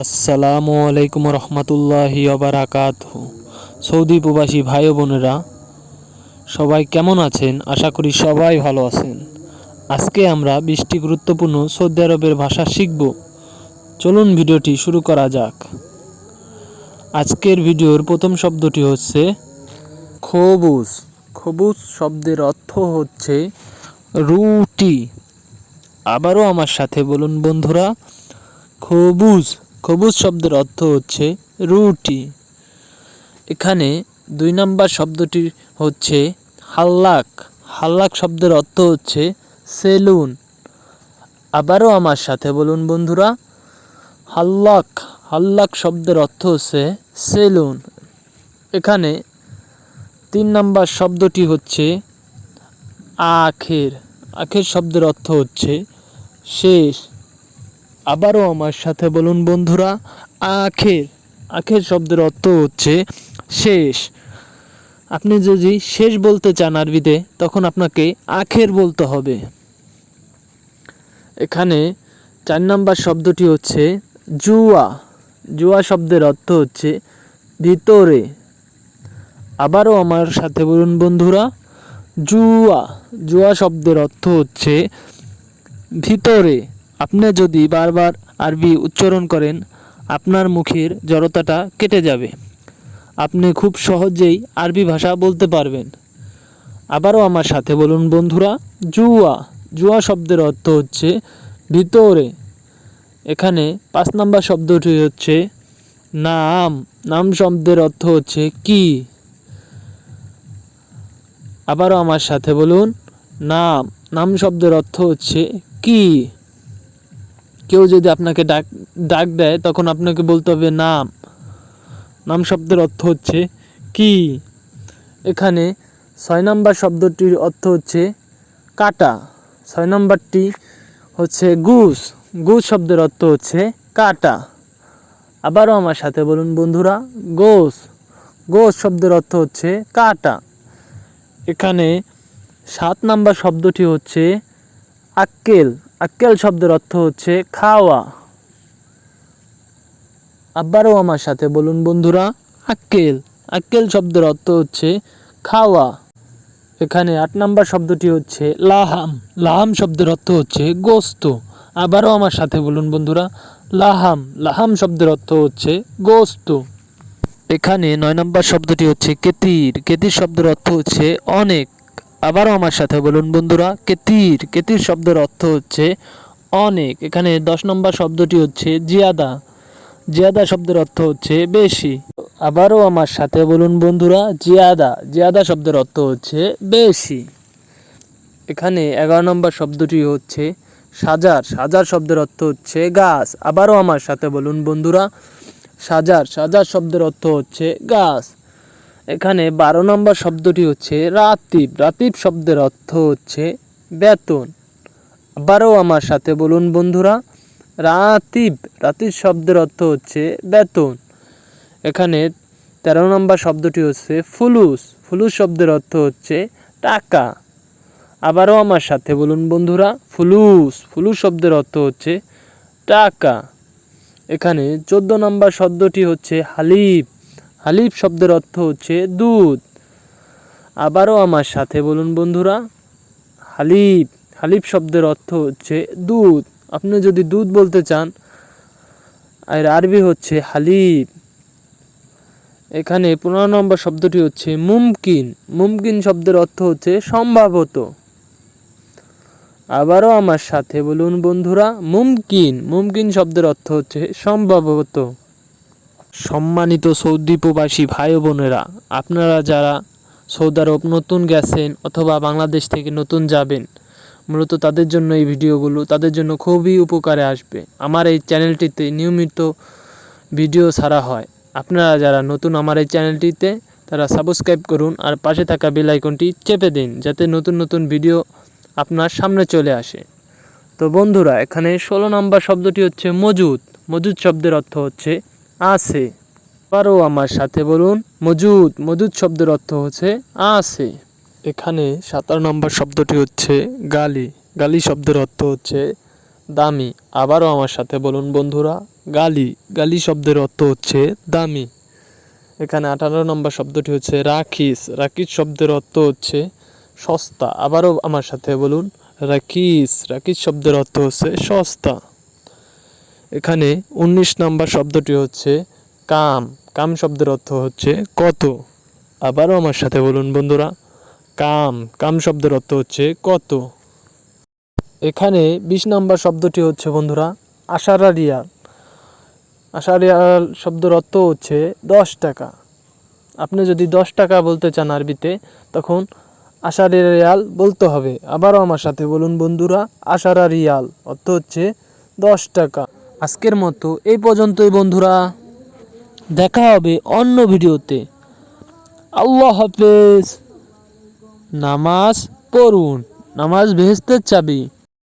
আসসালামু আলাইকুম রহমতুল্লাহি অবরাকাত সৌদি প্রবাসী ভাই বোনেরা, সবাই কেমন আছেন? আশা করি সবাই ভালো আছেন। আজকে আমরা বিশটি গুরুত্বপূর্ণ সৌদি আরবের ভাষা শিখব। চলুন ভিডিওটি শুরু করা যাক। আজকের ভিডিওর প্রথম শব্দটি হচ্ছে খবুজ খবুজ শব্দের অর্থ হচ্ছে রুটি। আবারও আমার সাথে বলুন বন্ধুরা খবুজ খবুজ শব্দের অর্থ হচ্ছে রুটি। এখানে দুই নাম্বার শব্দটি হচ্ছে হাল্লাক। হাল্লাক শব্দের অর্থ হচ্ছে সেলুন। আবারও আমার সাথে বলুন বন্ধুরা, হাল্লাক। হাল্লাক শব্দের অর্থ হচ্ছে সেলুন। এখানে তিন নাম্বার শব্দটি হচ্ছে আখের। আখের শব্দের অর্থ হচ্ছে শেষ। আবারও আমার সাথে বলুন বন্ধুরা, আখের আখের শব্দের অর্থ হচ্ছে শেষ। আপনি যদি শেষ বলতে চান আরবিতে, তখন আপনাকে আখের বলতে হবে। এখানে চার নাম্বার শব্দটি হচ্ছে জুয়া। জুয়া শব্দের অর্থ হচ্ছে ভিতরে। আবারও আমার সাথে বলুন বন্ধুরা, জুয়া। জুয়া শব্দের অর্থ হচ্ছে ভিতরে। আপনি যদি বারবার আরবি উচ্চারণ করেন, আপনার মুখের জড়তাটা কেটে যাবে। আপনি খুব সহজেই আরবি ভাষা বলতে পারবেন। আবারও আমার সাথে বলুন বন্ধুরা, জুয়া। জুয়া শব্দের অর্থ হচ্ছে ভিতরে। এখানে পাঁচ নাম্বার শব্দটি হচ্ছে নাম। নাম শব্দের অর্থ হচ্ছে কি? আবারও আমার সাথে বলুন, নাম। নাম শব্দের অর্থ হচ্ছে কি? কেউ যদি আপনাকে ডাক ডাক দেয়, তখন আপনাকে বলতে হবে নাম। নাম শব্দের অর্থ হচ্ছে কি? এখানে ছয় নম্বর শব্দটির অর্থ হচ্ছে কাটা। ছয় নম্বরটি হচ্ছে গুস। গুস শব্দের অর্থ হচ্ছে কাটা। আবারও আমার সাথে বলুন বন্ধুরা, গোস। গোস শব্দের অর্থ হচ্ছে কাটা। এখানে সাত নাম্বার শব্দটি হচ্ছে আক্কেল। আক্কেল শব্দের অর্থ হচ্ছে খাওয়া। আবারও আমার সাথে বলুন বন্ধুরা, আক্কেল। আক্কেল শব্দের অর্থ হচ্ছে খাওয়া। এখানে আট নাম্বার শব্দটি হচ্ছে লাহাম। লাহাম শব্দের অর্থ হচ্ছে গোস্ত। আবারও আমার সাথে বলুন বন্ধুরা, লাহাম। লাহাম শব্দের অর্থ হচ্ছে গোস্ত। এখানে নয় নম্বর শব্দটি হচ্ছে কেতির। কেতির শব্দের অর্থ হচ্ছে অনেক। আবারও আমার সাথে বলুন বন্ধুরা, কেতির কেতির শব্দের অর্থ হচ্ছে অনেক। এখানে দশ নম্বর শব্দটি হচ্ছে জিয়াদা। জিয়াদা শব্দের অর্থ হচ্ছে বেশি। আবারও আমার সাথে বলুন বন্ধুরা, জিয়াদা। জিয়াদা শব্দের অর্থ হচ্ছে বেশি। এখানে এগারো নম্বর শব্দটি হচ্ছে সাজার। সাজার শব্দের অর্থ হচ্ছে গাছ। আবারও আমার সাথে বলুন বন্ধুরা, সাজার। সাজার শব্দের অর্থ হচ্ছে গাছ। এখানে বারো নম্বর শব্দটি হচ্ছে রাতিব। রাতিব শব্দের অর্থ হচ্ছে বেতন। আবারও আমার সাথে বলুন বন্ধুরা, রাতিব। রাতিব শব্দের অর্থ হচ্ছে বেতন। এখানে তেরো নম্বর শব্দটি হচ্ছে ফুলুস। ফুলুস শব্দের অর্থ হচ্ছে টাকা। আবারও আমার সাথে বলুন বন্ধুরা, ফুলুস। ফুলুস শব্দের অর্থ হচ্ছে টাকা। এখানে চোদ্দ নম্বর শব্দটি হচ্ছে হালিব হালিব শব্দের অর্থ হচ্ছে দুধ আবারও আমার সাথে বলুন বন্ধুরা হালিব হালিফ শব্দের অর্থ হচ্ছে দুধ আপনি যদি দুধ বলতে চান আর আরবি হচ্ছে হালিফ। এখানে পনেরো নম্বর শব্দটি হচ্ছে মুমকিন। মুমকিন শব্দের অর্থ হচ্ছে সম্ভবত। আবারও আমার সাথে বলুন বন্ধুরা, মুমকিন। মুমকিন শব্দের অর্থ হচ্ছে সম্ভবত। সম্মানিত সৌদি প্রবাসী ভাই বোনেরা, আপনারা যারা সৌদি আরব নতুন গেছেন অথবা বাংলাদেশ থেকে নতুন যাবেন, মূলত তাদের জন্য এই ভিডিওগুলো তাদের জন্য খুবই উপকারে আসবে। আমার এই চ্যানেলটিতে নিয়মিত ভিডিও ছাড়া হয়। আপনারা যারা নতুন আমার এই চ্যানেলটিতে, তারা সাবস্ক্রাইব করুন আর পাশে থাকা বেল আইকনটি চেপে দিন যাতে নতুন নতুন ভিডিও আপনার সামনে চলে আসে। তো বন্ধুরা, এখানে ষোলো নম্বর শব্দটি হচ্ছে মজুদ। মজুদ শব্দের অর্থ হচ্ছে আছে। আবারও আমার সাথে বলুন, মজুদ মজুদ শব্দের অর্থ হচ্ছে আছে। এখানে সাতার নম্বর শব্দটি হচ্ছে গালি। গালি শব্দের অর্থ হচ্ছে দামি। আবারও আমার সাথে বলুন বন্ধুরা, গালি। গালি শব্দের অর্থ হচ্ছে দামি। এখানে আঠারো নম্বর শব্দটি হচ্ছে রাখিস। রাখিস শব্দের অর্থ হচ্ছে সস্তা। আবারও আমার সাথে বলুন, রাখিস। রাখিস শব্দের অর্থ হচ্ছে সস্তা। এখানে উনিশ নাম্বার শব্দটি হচ্ছে কাম। কাম শব্দের অর্থ হচ্ছে কত। আবারও আমার সাথে বলুন বন্ধুরা, কাম। কাম শব্দের অর্থ হচ্ছে কত। এখানে বিশ নাম্বার শব্দটি হচ্ছে বন্ধুরা আশারা রিয়াল আশারিয়াল শব্দের অর্থ হচ্ছে দশ টাকা। আপনি যদি দশ টাকা বলতে চান আরবিতে, তখন আশারি রিয়াল বলতে হবে। আবারও আমার সাথে বলুন বন্ধুরা আশারা রিয়াল অর্থ হচ্ছে দশ টাকা। আজকের মতো এই পর্যন্তই বন্ধুরা। দেখা হবে অন্য ভিডিওতে। আল্লাহ হাফেজ। নামাজ পড়ুন। নামাজ ভেস্তের চাবি।